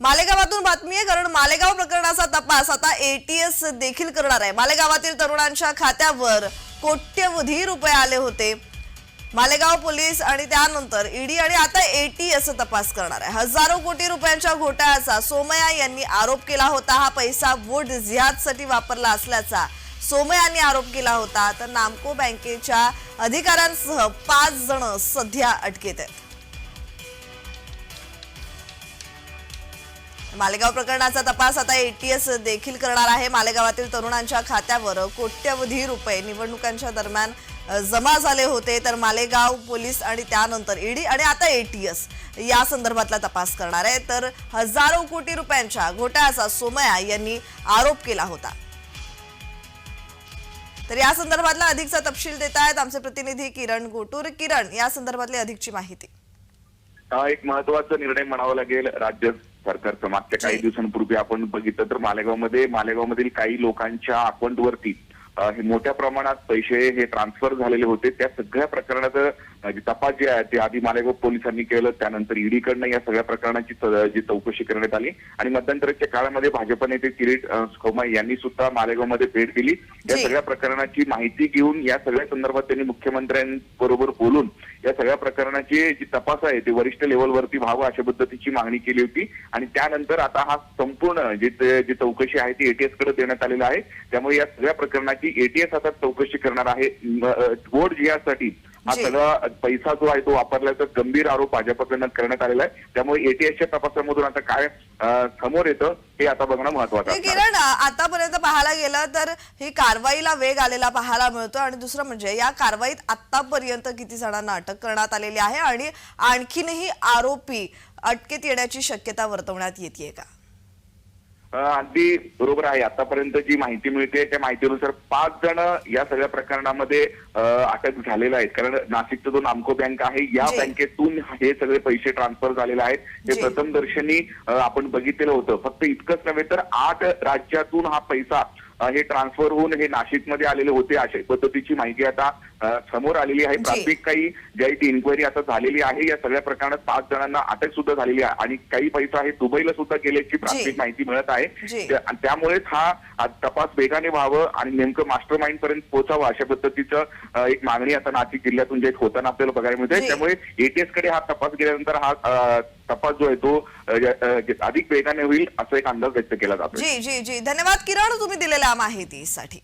मालेगावातून बातमी आहे कारण मालेगाव प्रकरणाचा तपास आता एटीएस देखील करणार आहे. मालेगावातील तरुणांच्या खात्यावर कोट्यवधी रुपये आले होते. मालेगाव पोलीस आणि त्यानंतर ईडी आणि आता एटीएस तपास करणार आहे. हजारो कोटी रुपयांच्या घोटाळ्याचा सोमया यांनी आरोप केला होता. हा पैसा वोट जिहादसाठी वापरला असल्याचा सोमयांनी आरोप केला होता. तर नामको बँकेच्या अधिकाऱ्यांसह पाच जण सध्या अटकेत आहेत. मालेगाव प्रकरणाचा तपास आता एटीएस देखील करणार आहे. मालेगावातील तरुणांच्या खात्यावर कोट्यवधी रुपये निवडणुकांच्या दरम्यान जमा झाले होते. तर मालेगाव पोलीस आणि त्यानंतर ईडी आणि आता एटीएस या संदर्भातला तपास करणार आहे. तर हजारो कोटी रुपयांच्या घोटाळ्याचा सोमया यांनी आरोप केला होता. तर या संदर्भातला अधिकचा तपशील देत आहेत आमचे प्रतिनिधी किरण गोटूर. किरण या संदर्भातली अधिकची माहिती. हा एक महत्त्वाचा निर्णय म्हणावा लागेल. राज्य सरकारचं मागच्या काही. दिवसांपूर्वी आपण बघितलं तर मालेगावमध्ये मालेगावमधील काही लोकांच्या अकाउंटवरती हे मोठ्या प्रमाणात पैसे हे ट्रान्सफर झालेले होते त्या सगळ्या प्रकरणाचं तपास जे आहे ते आधी मालेगाव पोलिसांनी केलं त्यानंतर ईडीकडनं या सगळ्या प्रकरणाची जी चौकशी करण्यात आली. आणि मध्यंतराच्या काळामध्ये भाजप नेते किरीट खोमाई यांनी सुद्धा मालेगावमध्ये भेट दिली. या. सगळ्या प्रकरणाची माहिती घेऊन या सगळ्या संदर्भात त्यांनी मुख्यमंत्र्यांबरोबर बोलून या सगळ्या प्रकरणाची जी तपास आहे ते वरिष्ठ लेवलवरती व्हावं अशा पद्धतीची मागणी केली होती. आणि त्यानंतर आता हा संपूर्ण जी जी चौकशी आहे ती एटीएसकडे देण्यात आलेला आहे. त्यामुळे या सगळ्या प्रकरणाची एटीएस आता चौकशी करणार आहे. वोट जिहासाठी हा. सगळा पैसा जो आहे तो वापरल्याचा गंभीर आरोप भाजपकडनं करण्यात आलेला आहे त्यामुळे एटीएसच्या तपासामधून आता काय समोर येतं हे आता बघणं महत्वाचं आहे. किरण आतापर्यंत पाहायला गेलं तर ही कारवाईला वेग आलेला पाहायला मिळतो आणि दुसरं म्हणजे या कारवाईत आतापर्यंत किती जणांना अटक करण्यात आलेली आहे आणि आणखीनही आरोपी अटकेत येण्याची शक्यता वर्तवण्यात येते का अगदी बरोबर आहे आतापर्यंत जी माहिती मिळते त्या माहितीनुसार पाच जण या सगळ्या प्रकरणामध्ये अटक झालेले आहेत कारण नाशिकचा जो नामको बँक आहे या. बँकेतून हे सगळे पैसे ट्रान्सफर झालेले आहेत. हे प्रथम दर्शनी आपण बघितलेलं होतं फक्त इतकंच नव्हे तर आठ राज्यातून हा पैसा हे ट्रान्सफर होऊन हे नाशिकमध्ये आलेले होते अशा पद्धतीची माहिती आता समोर आलेली आहे. प्राथमिक काही ज्या ती इन्क्वायरी आता झालेली आहे या सगळ्या प्रकरणात पाच जणांना अटक सुद्धा झालेली आहे. आणि काही पैसा हे दुबईला सुद्धा गेल्याची प्राथमिक माहिती मिळत आहे. त्यामुळेच हा तपास वेगाने व्हावं आणि नेमकं मास्टर माइंड पर्यंत पोहोचावं अशा पद्धतीचं एक मागणी आता नाशिक जिल्ह्यातून जे होताना आपल्याला बघायला मिळते. त्यामुळे एटीएसकडे हा तपास गेल्यानंतर हा तपास जो आहे तो अधिक वेगाने होईल असा एक अंदाज व्यक्त केला जातो जी जी जी. धन्यवाद किरण तुम्ही दिलेल्या माहितीसाठी.